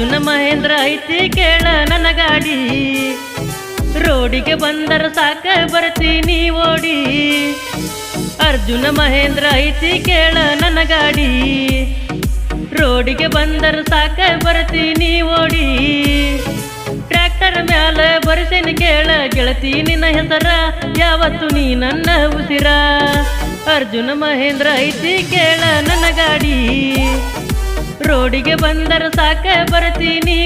ಅರ್ಜುನ ಮಹೇಂದ್ರ ಐತಿ ಕೇಳ ನನ್ನ ಗಾಡಿ ರೋಡಿಗೆ ಬಂದರ ಸಾಕ ಬರ್ತೀನಿ ಓಡಿ. ಅರ್ಜುನ ಮಹೇಂದ್ರ ಐತಿ ಕೇಳ ನನ್ನ ಗಾಡಿ ರೋಡಿಗೆ ಬಂದರ ಸಾಕ ಬರ್ತೀನಿ ಓಡಿ. ಟ್ರ್ಯಾಕ್ಟರ್ ಮ್ಯಾಲ ಬರ್ಸೇನಿ ಕೇಳ, ಗೆಳತಿ ನಿನ್ನ ಹೆಸರ, ಯಾವತ್ತು ನೀ ನನ್ನ ಉಸಿರ. ಅರ್ಜುನ ಮಹೇಂದ್ರ ಐತಿ ಕೇಳ ನನ್ನ ಗಾಡಿ ರೋಡಿಗೆ ಬಂದರ ಸಾಕ ಬರ್ತೀನಿ.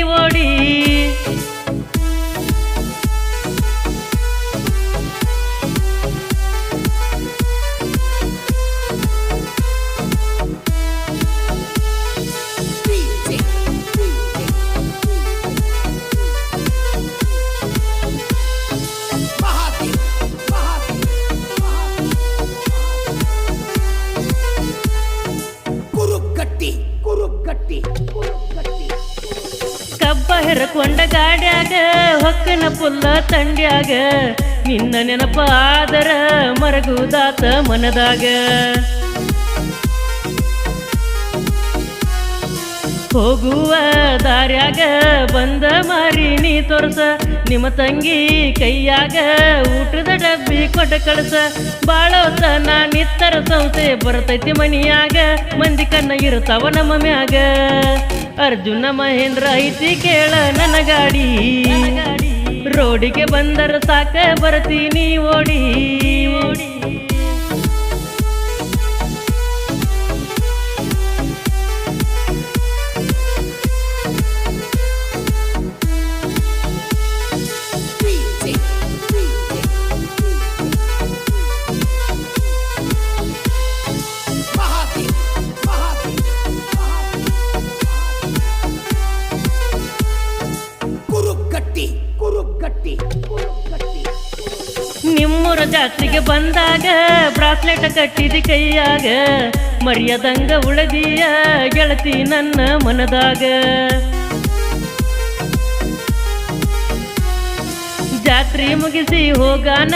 ಕಬ್ಬ ಹೆರಕೊಂಡ ಗಾಡ್ಯಾಗ, ಹೊಕ್ಕನ ಪುಲ್ಲ ತಂಡ್ಯಾಗ, ನಿನ್ನ ನೆನಪ ಆದರ ಮರಗುದಾತ ಮನದಾಗ. ಹೋಗುವ ದಾರ್ಯಾಗ ಬಂದ ಮಾರಿ ನೀ ತೋರ್ಸ, ನಿಮ್ಮ ತಂಗಿ ಕೈಯಾಗ ಊಟದ ಡಬ್ಬಿ ಕೊಟ್ಟ ಕಳಸ. ಬಾಳೋತ ನಾ ನಿತ್ತರ ಸಂಸ್ಥೆ ಬರ್ತೈತಿ ಮನಿಯಾಗ, ಮಂದಿ ಕಣ್ಣ ಇರ್ತಾವ ನಮ್ಮ ಮ್ಯಾಗ. ಅರ್ಜುನ ಮಹೇಂದ್ರ ಐತಿ ಕೇಳ ನನ್ನ ಗಾಡಿ. ರೋಡಿಗೆ ಬಂದರ ಸಾಕ ಬರ್ತೀನಿ ಓಡಿ. ಜಾತ್ರೆಗೆ ಬಂದಾಗ ಬ್ರಾಸ್ಲೆಟ್ ಕಟ್ಟಿದ ಕೈಯಾಗ, ಮರ್ಯಾದಂಗ ಉಳದಿಯ ಗೆಳತಿ ನನ್ನ ಮನದಾಗ. ಜಾತ್ರೆ ಮುಗಿಸಿ ಹೋಗಾನ,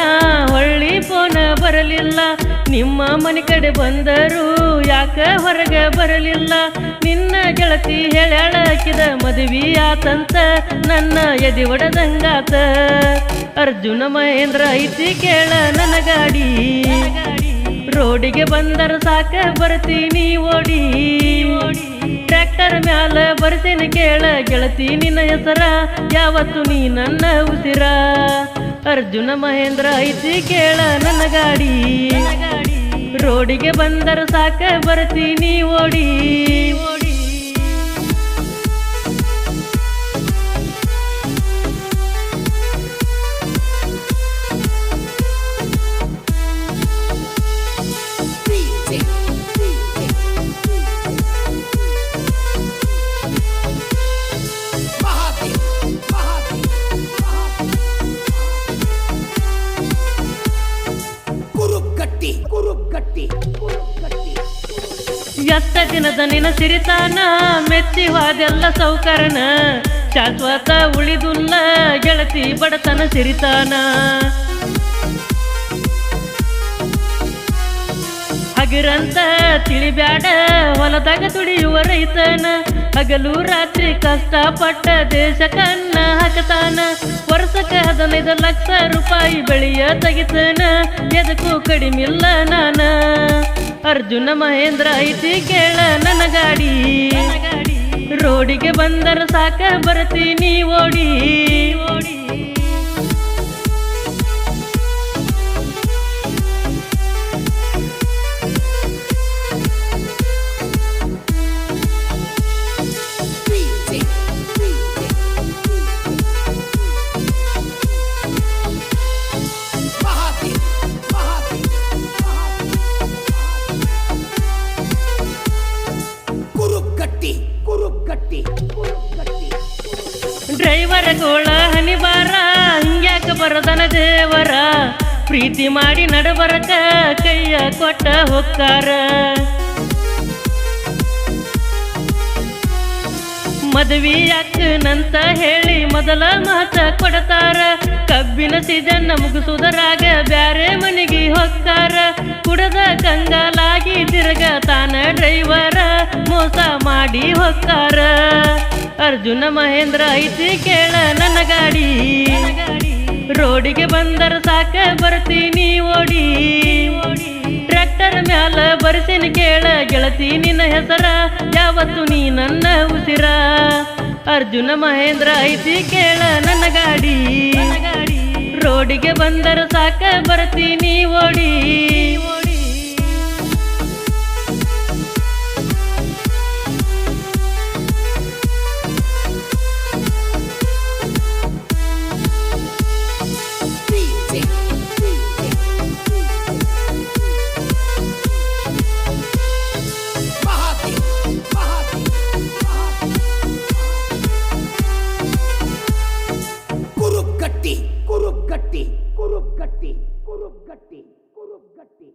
ಹೊಳ್ಳಿ ಫೋನ ಬರಲಿಲ್ಲ. ನಿಮ್ಮ ಮನೆ ಕಡೆ ಬಂದರು ಯಾಕ ಹೊರಗೆ ಬರಲಿಲ್ಲ? ನಿನ್ನ ಗೆಳತಿ ಹೇಳ್ಯಾಳ ಹಾಕಿದ ಮದುವೆ ಆತಂತ ನನ್ನ ಎದಿ ಒಡದಂಗಾತ. ಅರ್ಜುನ ಮಹೇಂದ್ರ ಐತಿ ಕೇಳ ನನ್ನ ಗಾಡಿ ರೋಡಿಗೆ ಬಂದರ ಸಾಕ ಬರ್ತೀನಿ ಓಡಿ. ಟ್ರ್ಯಾಕ್ಟರ್ ಮ್ಯಾಲ ಬರ್ತೀನಿ ಕೇಳ ಗೆಳತಿ ನಿನ್ನ ಹೆಸರ, ಯಾವತ್ತು ನೀ ನನ್ನ ಉಸಿರ. ಅರ್ಜುನ ಮಹೇಂದ್ರ ಐತಿ ಕೇಳ ನನ್ನ ಗಾಡಿ ರೋಡಿಗೆ ಬಂದರ ಸಾಕ ಬರ್ತೀನಿ ಓಡಿ ಓಡಿ. ಎಷ್ಟ ದಿನದ ನಿನ ಸಿರಿತಾನ, ಮೆಚ್ಚಿವಾದೆಲ್ಲ ಸೌಕರನ ಶಾಶ್ವತ ಉಳಿದುಲ್ಲ ಗೆಳತಿ ಬಡತನ ಸಿರಿತಾನ. ಹಗಿರಂತ ತಿಳಿಬ್ಯಾಡ, ಹೊಲದಾಗ ದುಡಿಯುವ ರೈತನ. ಹಗಲು ರಾತ್ರಿ ಕಷ್ಟಪಟ್ಟ ದೇಶಕ್ಕನ್ನ ಹಾಕತಾನ. ವರ್ಷಕ್ಕೆ ಹದಿನೈದು ಲಕ್ಷ ರೂಪಾಯಿ ಬೆಳೆಯ ತೆಗಿತಾನ, ಎದಕ್ಕೂ ಕಡಿಮಿಲ್ಲ ನಾನ. ಅರ್ಜುನ ಮಹೇಂದ್ರ ಐತಿ ಕೇಳ ನನ್ನ ಗಾಡಿ ರೋಡಿಗೆ ಬಂದರ ಸಾಕ ಬರ್ತೀನಿ ಓಡಿ. ಹನಿ ಹನಿಬಾರ ಹಂಗ್ಯಾಕ ಬರದನ ದೇವರ? ಪ್ರೀತಿ ಮಾಡಿ ನಡಬರಕ ಕೈಯ ಕೊಟ್ಟ ಹೋಗ್ತಾರ ಮದುವೆ ಯಾಕನಂತ ಹೇಳಿ ಮೊದಲ ಮಾತ ಕೊಡತಾರ. ಕಬ್ಬಿನ ಸೀಸನ್ ಮುಗಿಸುವುದರಾಗ ಬ್ಯಾರೆ ಮನೆಗೆ ಹೋಗ್ತಾರ ಕುಡದ ಕಂಗಾಲಾಗಿ ತಿರ್ಗ ತಾನ ಡ್ರೈವರ ಮೋಸ ಮಾಡಿ ಹೊಕ್ಕಾರ. ಅರ್ಜುನ ಮಹೇಂದ್ರ ಐತಿ ಕೇಳ ನನ್ನ ಗಾಡಿ. ರೋಡಿಗೆ ಬಂದರ ಸಾಕ ಬರ್ತೀನಿ ಓಡಿ. ಟ್ರ್ಯಾಕ್ಟರ್ ಮ್ಯಾಲ ಬರ್ಸಿನ ಕೇಳ, ಗೆಳತಿ ನಿನ್ನ ಹೆಸರ, ಯಾವತ್ತು ನೀ ನನ್ನ ಉಸಿರ. ಅರ್ಜುನ ಮಹೇಂದ್ರ ಐತಿ ಕೇಳ ನನ್ನ ಗಾಡಿ. ರೋಡಿಗೆ ಬಂದರ ಸಾಕ ಬರ್ತೀನಿ ಓಡಿ. కురుప్ గట్టి